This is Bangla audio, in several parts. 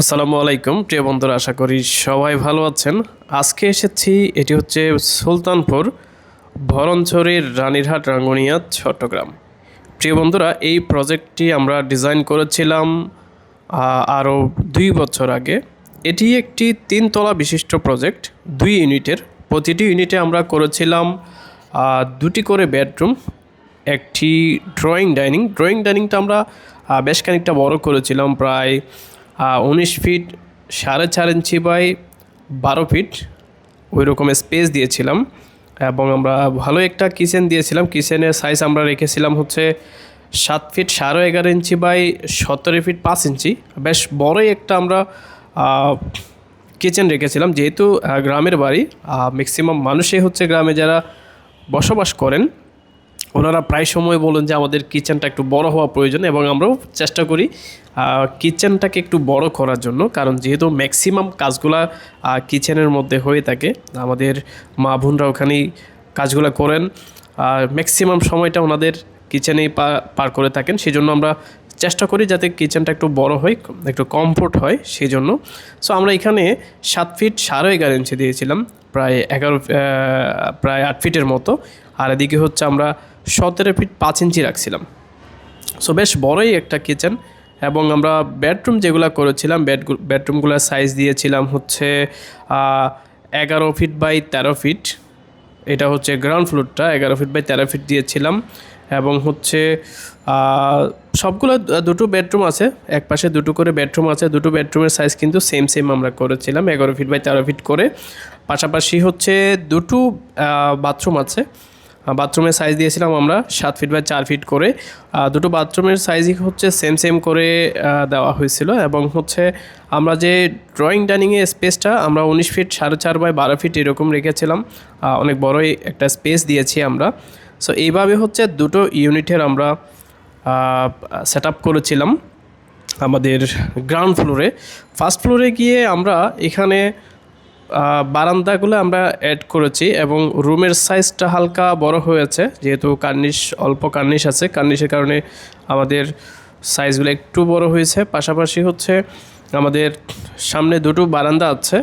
আসসালামু আলাইকুম, প্রিয় বন্ধুরা, আশা করি সবাই ভালো আছেন। আজকে এসেছি, এটি হচ্ছে সুলতানপুর ভরণছড়ির রানীরহাট রাঙ্গুনিয়া, চট্টগ্রাম। প্রিয় বন্ধুরা, এই প্রজেক্টটি আমরা ডিজাইন করেছিলাম আরও দুই বছর আগে। এটি একটি তিনতলা বিশিষ্ট প্রজেক্ট, দুই ইউনিটের। প্রতিটি ইউনিটে আমরা করেছিলাম দুটি করে বেডরুম, একটি ড্রয়িং ডাইনিং। ড্রয়িং ডাইনিংটা আমরা বেশ খানিকটা বড় করেছিলাম, প্রায় উনিশ ফিট সাড়ে চার ইঞ্চি বাই বারো ফিট ওই রকম স্পেস দিয়েছিলাম। এবং আমরা ভালো একটা কিচেন দিয়েছিলাম। কিচেনের সাইজ আমরা রেখেছিলাম হচ্ছে সাত ফিট সাড়ে এগারো ইঞ্চি বাই সতেরো ফিট পাঁচ ইঞ্চি। বেশ বড়ই একটা আমরা কিচেন রেখেছিলাম। যেহেতু গ্রামের বাড়ি ম্যাক্সিমাম মানুষই হচ্ছে গ্রামে যারা বসবাস করেন ওনারা প্রায় সময় বলেন যে আমাদের কিচেনটা একটু বড় হওয়া প্রয়োজন এবং আমরাও চেষ্টা করি কিচেনটাকে একটু বড় করার জন্য। কারণ যেহেতু ম্যাক্সিমাম কাজগুলা কিচেনের মধ্যে হয়ে থাকে, আমাদের মা বোনরা ওখানেই কাজগুলো করেন। আর ম্যাক্সিমাম সময়টা ওনাদের কিচেনেই পার করে থাকেন। সেই জন্য আমরা চেষ্টা করি যাতে কিচেনটা একটু বড় হয়, একটু কমফোর্ট হয় সেই জন্য সো আমরা এখানে সাত ফিট সাড়ে এগারো ইঞ্চি দিয়েছিলাম, প্রায় এগারো প্রায় আট ফিটের মতো। আর এদিকে হচ্ছে আমরা সতেরো ফিট পাঁচ ইঞ্চি রাখছিলাম। সো বেশ বড়ই একটা কিচেন এবং আমরা বেডরুম যেগুলো করেছিলাম বেড বেডরুমগুলোর সাইজ দিয়েছিলাম হচ্ছে এগারো ফিট বাই তেরো ফিট। এটা হচ্ছে গ্রাউন্ড ফ্লোরটা এগারো ফিট বাই তেরো ফিট দিয়েছিলাম এবং হচ্ছে সবগুলো দুটো বেডরুম আছে, এক পাশে দুটো করে বেডরুম আছে, দুটো বেডরুমের সাইজ কিন্তু সেম সেম আমরা করেছিলাম, এগারো ফিট বাই তেরো ফিট করে। পাশাপাশি হচ্ছে দুটো বাথরুম আছে বাথরুমের সাইজ দিয়েছিলাম আমরা, সাত ফিট বাই চার ফিট করে। দুটো বাথরুমের সাইজই হচ্ছে সেম সেম করে দেওয়া হয়েছিল এবং হচ্ছে আমরা যে ড্রয়িং ডাইনিংয়ের স্পেসটা আমরা উনিশ ফিট সাড়ে চার বাই বারো ফিট এরকম রেখেছিলাম। অনেক বড়ই একটা স্পেস দিয়েছি আমরা। সো এইভাবে হচ্ছে দুটো ইউনিটের আমরা সেট আপ করেছিলাম আমাদের গ্রাউন্ড ফ্লোরে ফার্স্ট ফ্লোরে গিয়ে আমরা এখানে বারান্দাগুলো আমরা অ্যাড করেছি এবং রুমের সাইজটা হালকা বড় হয়েছে, যেহেতু কার্নিশ, অল্প কার্নিশ আছে। কার্নিশের কারণে আমাদের সাইজগুলো একটু বড় হয়েছে। পাশাপাশি হচ্ছে আমাদের সামনে দুটো বারান্দা আছে।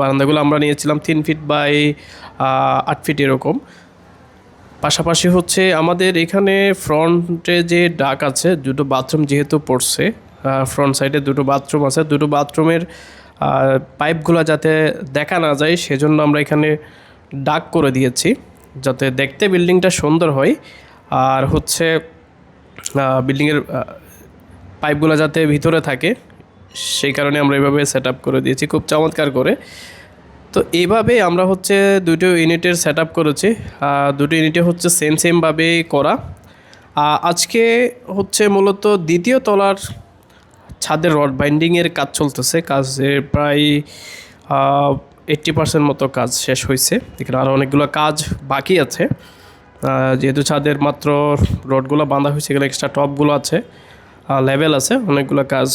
বারান্দাগুলো আমরা নিয়েছিলাম তিন ফিট বাই আট ফিট এরকম। পাশাপাশি হচ্ছে আমাদের এখানে ফ্রন্টে যে ডাক আছে, দুটো বাথরুম যেহেতু পড়ছে ফ্রন্ট সাইডে দুটো বাথরুম আছে। দুটো বাথরুমের পাইপগুলো যাতে দেখা না যায়, সেজন্য আমরা এখানে ডাক করে দিয়েছি, যাতে দেখতে বিল্ডিংটা সুন্দর হয়। আর হচ্ছে বিল্ডিংয়ের পাইপগুলো যাতে ভিতরে থাকে, সেই কারণে আমরা এভাবে সেট করে দিয়েছি, খুব চমৎকার করে। তো এইভাবে আমরা হচ্ছে দুটো ইউনিটের সেট আপ করেছি দুটো ইউনিটে হচ্ছে সেম সেমভাবে করা। আজকে হচ্ছে মূলত দ্বিতীয় তলার ছাদের রড বাইন্ডিংয়ের কাজ চলতেছে কাজের প্রায় এইট্টি পার্সেন্ট মতো কাজ শেষ হয়েছে এখানে আরও অনেকগুলো কাজ বাকি আছে। যেহেতু ছাদের মাত্র রডগুলো বাঁধা হয়েছে এখানে এক্সট্রা টপগুলো আছে লেভেল আছে, অনেকগুলো কাজ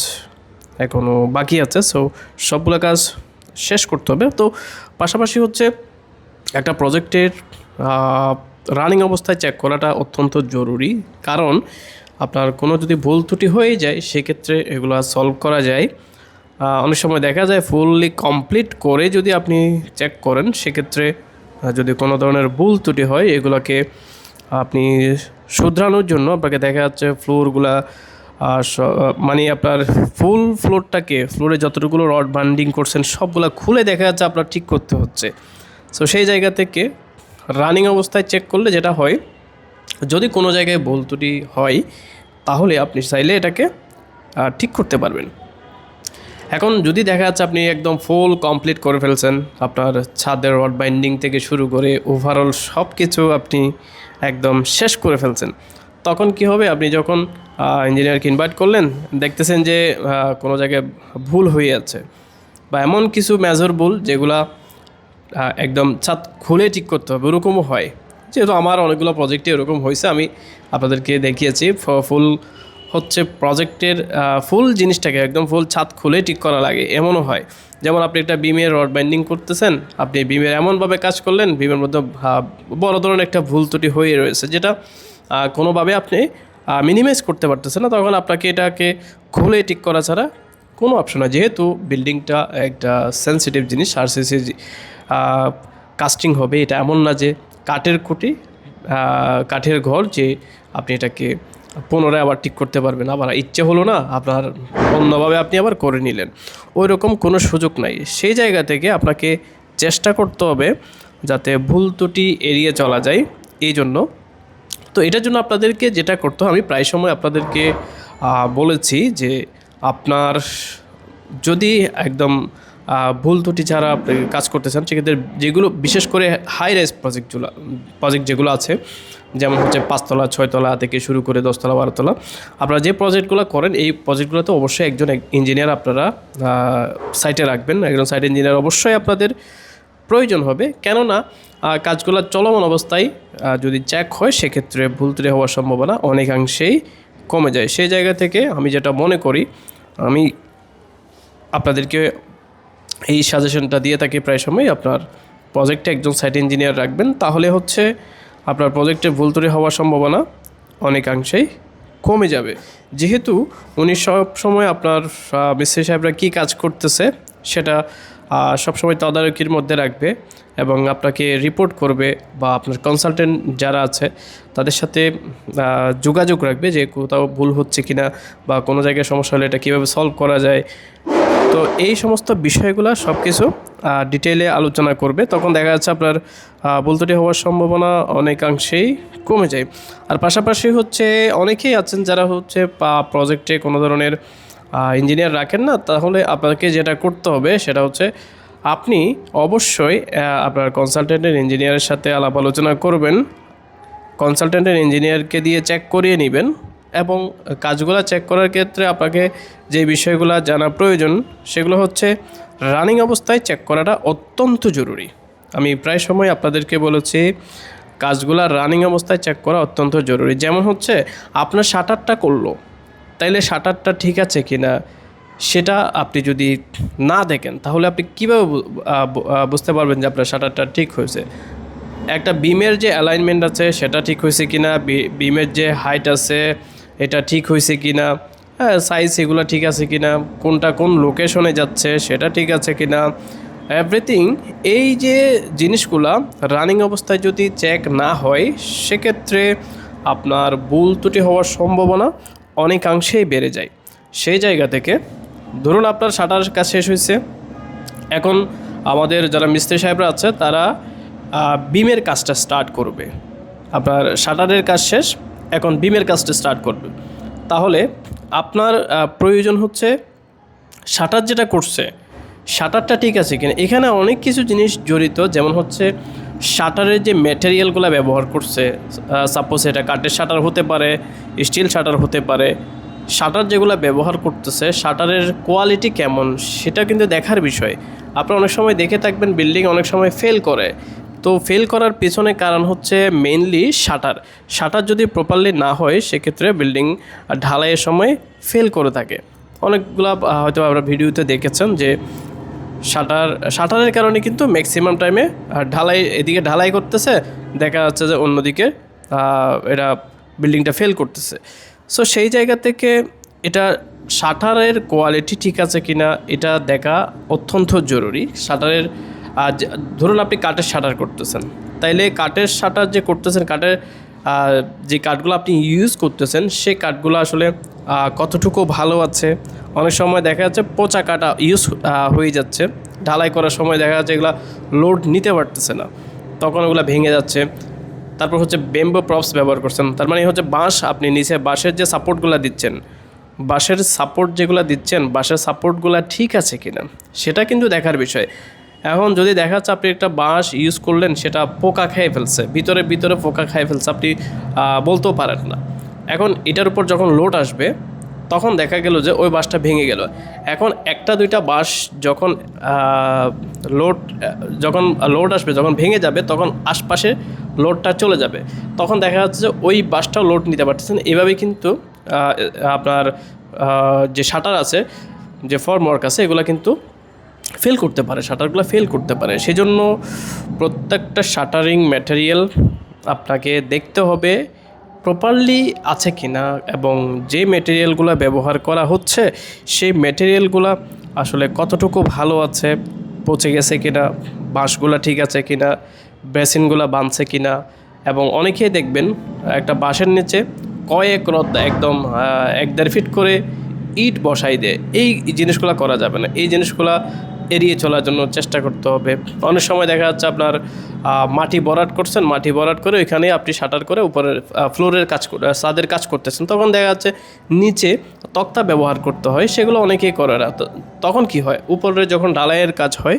এখনও বাকি আছে। সো সবগুলো কাজ শেষ করতে হবে। তো, পাশাপাশি হচ্ছে একটা প্রজেক্টের রানিং অবস্থায় চেক করাটা অত্যন্ত জরুরি। কারণ আপনার কোনো যদি ভুল ত্রুটি হয়ে যায়, সেক্ষেত্রে এগুলো সলভ করা যায়। অনেক সময় দেখা যায় ফুললি কমপ্লিট করে যদি আপনি চেক করেন, সেক্ষেত্রে যদি কোনো ধরনের ভুল ত্রুটি হয়, এগুলোকে আপনি শুধরানোর জন্য, আপনাকে দেখা যাচ্ছে ফ্লোরগুলা মানে আপনার ফুল ফ্লোরটাকে ফ্লোরে যতটুকুলো রড বান্ডিং করছেন, সবগুলা খুলে দেখা যাচ্ছে আপনার ঠিক করতে হচ্ছে। সো সেই জায়গা থেকে রানিং অবস্থায় চেক করলে যেটা হয় যদি কোনো জায়গায় ভুল ত্রুটি হয়, তাহলে আপনি চাইলে এটাকে ঠিক করতে পারবেন। এখন যদি দেখা যাচ্ছে আপনি একদম ফুল কমপ্লিট করে ফেলছেন, আপনার ছাদের রড বাইন্ডিং থেকে শুরু করে ওভারঅল সব কিছু আপনি একদম শেষ করে ফেলছেন, তখন কি হবে? আপনি যখন ইঞ্জিনিয়ারকে ইনভাইট করলেন, দেখতেছেন যে কোনো জায়গায় ভুল হয়ে যাচ্ছে বা এমন কিছু মেজর ভুল যেগুলা একদম ছাদ খুলে ঠিক করতে হবে, ওরকমও হয়। যেহেতু আমার অনেকগুলো প্রজেক্টে এরকম হয়েছে, আমি আপনাদেরকে দেখিয়েছি। ফুল হচ্ছে প্রজেক্টের ফুল জিনিসটাকে একদম ফুল ছাদ খুলে ঠিক করা লাগে, এমনও হয়। যেমন আপনি একটা বিমের রড বাইন্ডিং করতেছেন, আপনি বিমের এমনভাবে কাজ করলেন, বিমের মধ্যে বড় ধরনের একটা ভুল ত্রুটি হয়ে রয়েছে, যেটা কোনোভাবে আপনি মিনিমাইজ করতে পারতেছেন না, তখন আপনাকে এটাকে খুলে ঠিক করা ছাড়া কোনো অপশন না যেহেতু বিল্ডিংটা একটা সেন্সিটিভ জিনিস আর সে কাস্টিং হবে, এটা এমন না যে কাঠের খুঁটি কাঠের ঘর যে আপনি এটাকে পুনরায় আবার ঠিক করতে পারবেন। আবার ইচ্ছে হলো না, আপনার অন্যভাবে আপনি আবার করে নিলেন। ওই রকম কোনো সুযোগ নাই। সেই জায়গা থেকে আপনাকে চেষ্টা করতে হবে যাতে ভুল ত্রুটি এড়িয়ে চলা যায়। এই জন্য। তো এটার জন্য আপনাদেরকে যেটা করতে হয় আমি প্রায় সময় আপনাদেরকে বলেছি যে আপনার যদি একদম ভুল ত্রুটি ছাড়া কাজ করতে চান সেক্ষেত্রে যেগুলো, বিশেষ করে হাই রাইজ প্রজেক্টগুলো প্রজেক্ট যেগুলো আছে, যেমন হচ্ছে পাঁচতলা, ছয়তলা থেকে শুরু করে দশতলা, বারোতলা, আপনারা যে প্রজেক্টগুলো করেন, এই প্রজেক্টগুলোতে অবশ্যই একজন ইঞ্জিনিয়ার আপনারা সাইটে রাখবেন। একজন সাইট ইঞ্জিনিয়ার অবশ্যই আপনাদের প্রয়োজন হবে। কেননা কাজগুলো চলমান অবস্থায় যদি চেক হয়, সেক্ষেত্রে ভুল ত্রুটি হওয়ার সম্ভাবনা অনেকাংশেই কমে যায়। সেই জায়গা থেকে আমি যেটা মনে করি, আমি আপনাদেরকে এই সাজেশনটা দিয়ে থাকি প্রায় সময় আপনার প্রজেক্টে একজন সাইট ইঞ্জিনিয়ার রাখবেন। তাহলে হচ্ছে আপনার প্রজেক্টে ভুল ত্রুটি হওয়ার সম্ভাবনা অনেকাংশেই কমে যাবে। যেহেতু উনি সব সময় আপনার মিস্ত্রি সাহেবরা কী কাজ করতেছে সেটা সবসময় তদারকির মধ্যে রাখবে এবং আপনাকে রিপোর্ট করবে বা আপনার কনসালটেন্ট যারা আছে তাদের সাথে যোগাযোগ রাখবে যে কোথাও ভুল হচ্ছে কিনা বা কোনো জায়গায় সমস্যা হলে এটা কীভাবে সলভ করা যায়। তো এই সমস্ত বিষয়গুলো সব কিছু ডিটেলে আলোচনা করবে। তখন দেখা যাচ্ছে আপনার বলতুটি হওয়ার সম্ভাবনা অনেকাংশেই কমে যায়। আর পাশাপাশি হচ্ছে অনেকেই আছেন যারা হচ্ছে পা প্রজেক্টে কোনো ধরনের ইঞ্জিনিয়ার রাখেন না। তাহলে আপনাকে যেটা করতে হবে সেটা হচ্ছে, আপনি অবশ্যই আপনার কনসালটেন্টের ইঞ্জিনিয়ারের সাথে আলাপ আলোচনা করবেন। কনসালটেন্টের ইঞ্জিনিয়ারকে দিয়ে চেক করিয়ে নেবেন। এবং কাজগুলো চেক করার ক্ষেত্রে আপনাকে যে বিষয়গুলো জানা প্রয়োজন, সেগুলো হচ্ছে রানিং অবস্থায় চেক করাটা অত্যন্ত জরুরি। আমি প্রায় সময় আপনাদেরকে বলেছি, কাজগুলো রানিং অবস্থায় চেক করা অত্যন্ত জরুরি। যেমন হচ্ছে, আপনার শাটারটা করল, তাইলে শাটারটা ঠিক আছে কি না সেটা আপনি যদি না দেখেন, তাহলে আপনি কীভাবে বুঝতে পারবেন যে আপনার শাটারটা ঠিক হয়েছে? একটা বিমের যে অ্যালাইনমেন্ট আছে, সেটা ঠিক হয়েছে কিনা? বি- বিমের যে হাইট আছে এটা ঠিক হয়েছে কিনা? হ্যাঁ সাইজ এগুলো ঠিক আছে কিনা? কোনটা কোন লোকেশনে যাচ্ছে, সেটা ঠিক আছে কি না এভরিথিং এই যে জিনিসগুলা রানিং অবস্থায় যদি চেক না হয়, সেক্ষেত্রে আপনার ভুল ত্রুটি হওয়ার সম্ভাবনা অনেকাংশেই বেড়ে যায়। সেই জায়গা থেকে ধরুন আপনার শাটার কাজ শেষ হয়েছে। এখন আমাদের যারা মিস্ত্রি সাহেবরা আছে, তারা বিমের কাজটা স্টার্ট করবে। আপনার শাটারের কাজ শেষ এখন বিমের কাজটা স্টার্ট করবে। তাহলে আপনার প্রয়োজন হচ্ছে শাটার যেটা করছে, শাটারটা ঠিক আছে কিনা? এখানে অনেক কিছু জিনিস জড়িত, যেমন হচ্ছে শাটারের যে ম্যাটেরিয়ালগুলো ব্যবহার করছে সাপোজ এটা কাঠের শাটার হতে পারে স্টিল শাটার হতে পারে, শাটার যেগুলো ব্যবহার করতেছে, শাটারের কোয়ালিটি কেমন, সেটা কিন্তু দেখার বিষয়। আপনারা অনেক সময় দেখে থাকবেন বিল্ডিং অনেক সময় ফেল করে। তো ফেল করার পেছনে কারণ হচ্ছে মেইনলি শাটার শাটার যদি প্রপারলি না হয়, সেক্ষেত্রে বিল্ডিং ঢালাইয়ের সময় ফেল করে থাকে। অনেকগুলা হয়তো আমরা ভিডিওতে দেখেছেন যে শাটার শাটারের কারণে কিন্তু ম্যাক্সিমাম টাইমে ঢালাই, এদিকে ঢালাই করতেছে, দেখা যাচ্ছে যে অন্যদিকে এটা বিল্ডিংটা ফেল করতেছে। সো সেই জায়গা থেকে এটা শাটারের কোয়ালিটি ঠিক আছে কিনা, এটা দেখা অত্যন্ত জরুরি। শাটারের যে- ধরুন আপনি কাঠের শাটার করতেছেন। তাইলে কাঠের শাটার যে করতেছেন, কাঠের যে কাঠগুলো আপনি ইউজ করতেছেন সেই কাঠগুলো আসলে কতটুকু ভালো আছে? অনেক সময় দেখা যাচ্ছে পচা কাটা ইউজ হয়ে যাচ্ছে। ঢালাই করার সময় দেখা যাচ্ছে এগুলো লোড নিতে পারতেছে না। তখন ওগুলো ভেঙে যাচ্ছে। তারপর হচ্ছে বেম্বো প্রপস ব্যবহার করছেন। তার মানে হচ্ছে বাঁশ আপনি নিচে, বাঁশের যে সাপোর্টগুলো দিচ্ছেন, বাঁশের সাপোর্ট যেগুলো দিচ্ছেন, বাঁশের সাপোর্টগুলো ঠিক আছে কিনা, সেটা কিন্তু দেখার বিষয়। এখন যদি দেখা যাচ্ছে আপনি একটা বাঁশ ইউজ করলেন, সেটা পোকা খেয়ে ফেলছে। ভিতরে ভিতরে পোকা খেয়ে ফেলছে আপনি বলতেও পারেন না। এখন এটার উপর যখন লোড আসবে, তখন দেখা গেল যে ওই বাঁশটা ভেঙে গেল। এখন একটা, দুইটা বাঁশ যখন লোড যখন লোড আসবে, যখন ভেঙে যাবে, তখন আশপাশে লোডটা চলে যাবে। তখন দেখা যাচ্ছে যে ওই বাসটাও লোড নিতে পারতেছেন। এভাবে কিন্তু আপনার যে শাটার আছে, যে ফর্মওয়ার্ক আছে, এগুলো কিন্তু ফেল করতে পারে, শাটারগুলো ফেল করতে পারে। সেজন্য প্রত্যেকটা শাটারিং ম্যাটেরিয়াল আপনাকে দেখতে হবে প্রপারলি আছে কি না এবং যে মেটেরিয়ালগুলো ব্যবহার করা হচ্ছে, সেই মেটেরিয়ালগুলো আসলে কতটুকু ভালো আছে, পচে গেছে কিনা, বাঁশগুলো ঠিক আছে কিনা, বেসিনগুলো বাঁধছে কিনা এবং অনেকেই দেখবেন একটা বাঁশের নিচে কয়েক রদ একদম এক দেড় ফিট করে ইট বসাই দেয়। এই জিনিসগুলো করা যাবে না। এই জিনিসগুলো এড়িয়ে চলার জন্য চেষ্টা করতে হবে। অনেক সময় দেখা যাচ্ছে আপনার মাটি বরাট করছেন, মাটি বরাট করে ওইখানে আপনি শাটার করে উপরের ফ্লোরের কাজ ছাদের কাজ করতেছেন। তখন দেখা যাচ্ছে নিচে তক্তা ব্যবহার করতে হয়, সেগুলো অনেকেই করে না। তখন কি হয়? উপরে যখন ডালাইয়ের কাজ হয়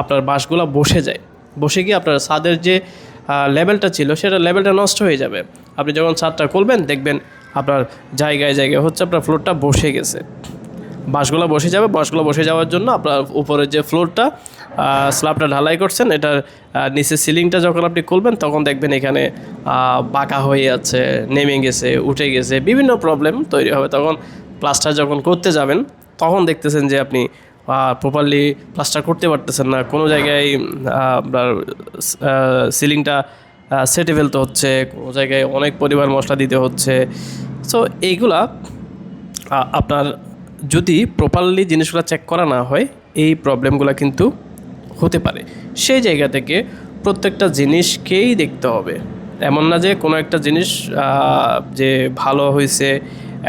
আপনার বাঁশগুলো বসে যায়। বসে গিয়ে আপনার ছাদের যে লেভেলটা ছিল, সেটা লেভেলটা নষ্ট হয়ে যাবে। আপনি যখন ছাদটা খুলবেন, দেখবেন আপনার জায়গায় জায়গায় হচ্ছে আপনার ফ্লোরটা বসে গেছে। বাঁশগুলো বসে যাবে। বাঁশগুলো বসে যাওয়ার জন্য আপনার উপরের যে ফ্লোরটা স্ল্যাবটা ঢালাই করছেন, এটার নিচে সিলিংটা যখন আপনি খুলবেন, তখন দেখবেন এখানে বাঁকা হয়ে যাচ্ছে, নেমে গেছে, উঠে গেছে, বিভিন্ন প্রবলেম তৈরি হবে। তখন প্লাস্টার যখন করতে যাবেন, তখন দেখতেছেন যে আপনি প্রপারলি প্লাস্টার করতে পারতেছেন না। কোনো জায়গায় আপনার সিলিংটা সেটে ফেলতে হচ্ছে, কোনো জায়গায় অনেক পরিমাণ মশলা দিতে হচ্ছে। সো এইগুলা আপনার যদি প্রপারলি জিনিসগুলো চেক করা না হয়, এই প্রবলেমগুলো কিন্তু হতে পারে। সেই জায়গা থেকে প্রত্যেকটা জিনিসকেই দেখতে হবে। এমন না যে কোনো একটা জিনিস যে ভালো হয়েছে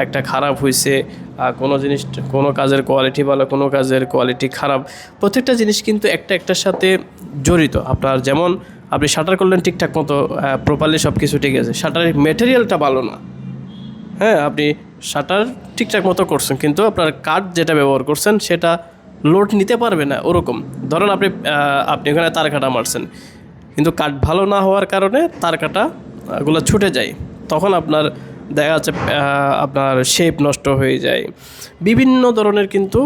একটা খারাপ হয়েছে কোনো জিনিস, কোনো কাজের কোয়ালিটি ভালো, কোনো কাজের কোয়ালিটি খারাপ, প্রত্যেকটা জিনিস কিন্তু একটা একটার সাথে জড়িত। আপনার যেমন আপনি শাটার করলেন ঠিকঠাক মতো প্রপারলি সব কিছু ঠিক আছে। শাটারের মেটেরিয়ালটা ভালো না। হ্যাঁ আপনি শাটার ঠিকঠাক মতো করছেন, কিন্তু আপনার কাঠ যেটা ব্যবহার করছেন সেটা লোড নিতে পারবে না, ওরকম। ধরুন আপনি আপনি ওখানে তার কাটা মারছেন, কিন্তু কাঠ ভালো না হওয়ার কারণে তার কাটা গুলো ছুটে যায়। তখন আপনার দেখা যাচ্ছে আপনার শেপ নষ্ট হয়ে যায়। বিভিন্ন ধরনের কিন্তু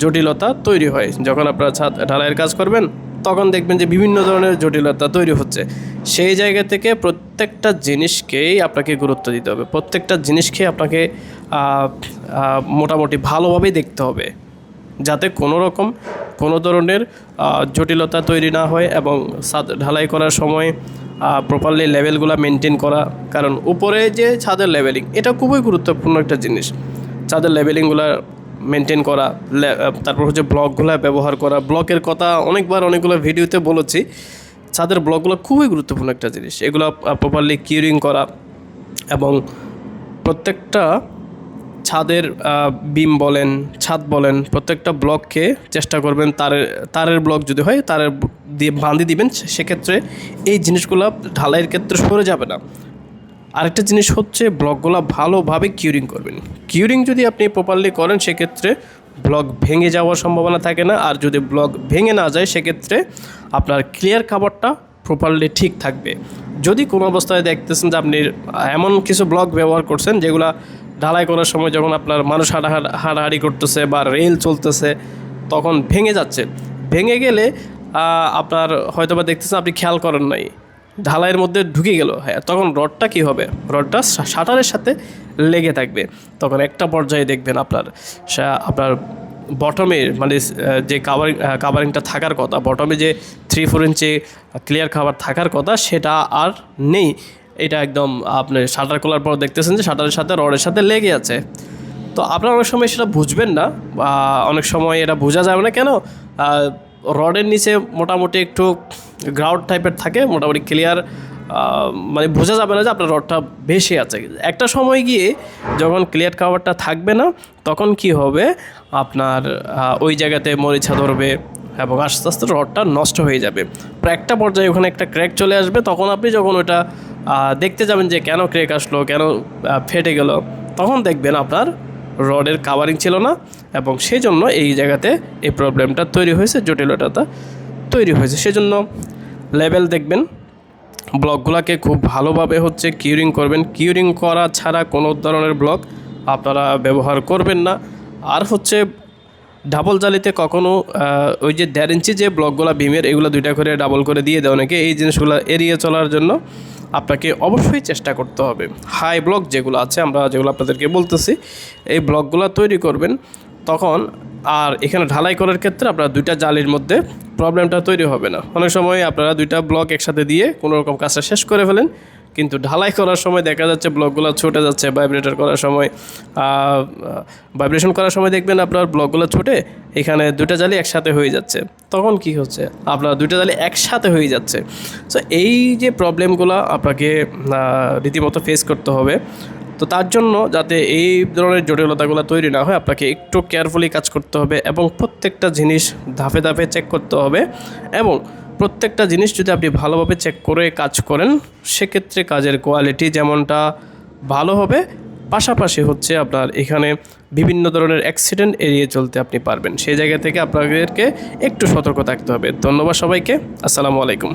জটিলতা তৈরি হয়। যখন আপনার ছাদ ঢালাইয়ের কাজ করবেন তখন দেখবেন যে বিভিন্ন ধরনের জটিলতা তৈরি হচ্ছে। সেই জায়গা থেকে প্রত্যেকটা জিনিসকেই আপনাকে গুরুত্ব দিতে হবে। প্রত্যেকটা জিনিসকে আপনাকে মোটামুটি ভালোভাবেই দেখতে হবে। যাতে কোনো রকম কোনো ধরনের জটিলতা তৈরি না হয় এবং ছাদ ঢালাই করার সময় প্রপারলি লেভেলগুলো মেনটেন করা। কারণ উপরে যে ছাদের লেভেলিং এটা খুবই গুরুত্বপূর্ণ একটা জিনিস। ছাদের লেভেলিংগুলো মেনটেন করা তারপর হচ্ছে ব্লকগুলো ব্যবহার করা। ব্লকের কথা অনেকবার অনেকগুলো ভিডিওতে বলেছি। ছাদের ব্লকগুলো খুবই গুরুত্বপূর্ণ একটা জিনিস। এগুলো প্রপারলি কিউরিং করা এবং প্রত্যেকটা ছাদের বিম বলেন, ছাদ বলেন, প্রত্যেকটা ব্লককে চেষ্টা করবেন তারের তারের ব্লক যদি হয়, তারের দিয়ে বাঁধি দিবেন সেক্ষেত্রে এই জিনিসগুলো ঢালাইয়ের ক্ষেত্রে সরে যাবে না। আরেকটা জিনিস হচ্ছে ব্লকগুলো ভালোভাবে কিউরিং করবেন। কিউরিং যদি আপনি প্রপারলি করেন, সেক্ষেত্রে ব্লক ভেঙে যাওয়ার সম্ভাবনা থাকে না। আর যদি ব্লক ভেঙে না যায়, সেক্ষেত্রে আপনার ক্লিয়ার খাবারটা প্রপারলি ঠিক থাকবে। যদি কোনো অবস্থায় দেখতেছেন যে আপনি এমন কিছু ব্লক ব্যবহার করছেন, যেগুলা ঢালাই করার সময় যখন আপনার মানুষ হাঁটা হাঁটাহাঁটি করতেছে বা রেল চলতেছে, তখন ভেঙে যাচ্ছে। ভেঙে গেলে আপনার হয়তো বা দেখতেছেন আপনি খেয়াল করেন নাই। ঢালাইয়ের মধ্যে ঢুকে গেল। হ্যাঁ তখন রডটা কি হবে? রডটা শাটারের সাথে লেগে থাকবে। তখন একটা পর্যায়ে দেখবেন আপনার আপনার বটমে মানে যে কাভারিং কাভারিংটা থাকার কথা বটমে যে থ্রি ফোর ইঞ্চি ক্লিয়ার খাবার থাকার কথা, সেটা আর নেই। এটা একদম আপনি শাটার খোলার পর দেখতেছেন যে শাটারের সাথে, রডের সাথে লেগে আছে। তো আপনারা অনেক সময় সেটা বুঝবেন না অনেক সময় এটা বোঝা যাবে না কেন? রডের নিচে মোটামুটি একটু গ্রাউন্ড টাইপের থাকে, মোটামুটি ক্লিয়ার মানে বোঝা যাবে না যে আপনার রডটা বেশি আছে। একটা সময় গিয়ে যখন ক্লিয়ার কাভারটা থাকবে না, তখন কি হবে? আপনার ওই জায়গাতে মরিচা ধরবে এবং আস্তে আস্তে রডটা নষ্ট হয়ে যাবে। প্রায় একটা পর্যায়ে ওখানে একটা ক্র্যাক চলে আসবে, তখন আপনি যখন ওটা দেখতে যাবেন যে কেন ক্র্যাক আসলো, কেন ফেটে গেল, তখন দেখবেন আপনার রডের কাভারিং ছিল না এবং সেই জন্য এই জায়গাতে এই প্রবলেমটা তৈরি হয়েছে, জটিলতাটা তৈরি হয়েছে। সেজন্য লেভেল দেখবেন ব্লকগুলোকে খুব ভালোভাবে হচ্ছে কিউরিং করবেন। কিউরিং করা ছাড়া কোনো ধরনের ব্লক আপনারা ব্যবহার করবেন না। আর হচ্ছে ডাবল জালিতে কখনো ওই যে দেড় ইঞ্চি যে ব্লকগুলো বিমের এগুলো দুইটা করে ডাবল করে দিয়ে দেয় অনেকে। এই জিনিসগুলো এড়িয়ে চলার জন্য আপনাকে অবশ্যই চেষ্টা করতে হবে। হাই ব্লক যেগুলো আছে, আমরা যেগুলো আপনাদেরকে বলতেছি, এই ব্লকগুলো তৈরি করবেন। তখন আর এখানে ঢালাই করার ক্ষেত্রে আপনার দুইটা জালির মধ্যে প্রবলেমটা তৈরি হবে না। অনেক সময় আপনারা দুইটা ব্লক একসাথে দিয়ে কোনোরকম কাজটা শেষ করে ফেলেন। কিন্তু ঢালাই করার সময় দেখা যাচ্ছে ব্লকগুলো ছুটে যাচ্ছে ভাইব্রেটর করার সময় ভাইব্রেশন করার সময় দেখবেন আপনার ব্লকগুলো ছুটে এখানে দুটো জালি একসাথে হয়ে যাচ্ছে। তখন কি হচ্ছে? আপনার দুইটা জালি একসাথে হয়ে যাচ্ছে। সো এই যে প্রবলেমগুলো আপনাকে রীতিমতো ফেস করতে হবে। তো তার জন্য যাতে এই ধরনের জটিলতাগুলো তৈরি না হয়, আপনাকে একটু কেয়ারফুলি কাজ করতে হবে এবং প্রত্যেকটা জিনিস ধাপে ধাপে চেক করতে হবে এবং প্রত্যেকটা জিনিস যদি আপনি ভালোভাবে চেক করে কাজ করেন, সেক্ষেত্রে কাজের কোয়ালিটি যেমনটা ভালো হবে, পাশাপাশি হচ্ছে আপনার এখানে বিভিন্ন ধরনের অ্যাক্সিডেন্ট এড়িয়ে চলতে আপনি পারবেন। সেই জায়গা থেকে আপনাদেরকে একটু সতর্ক থাকতে হবে। ধন্যবাদ সবাইকে। আসসালামু আলাইকুম।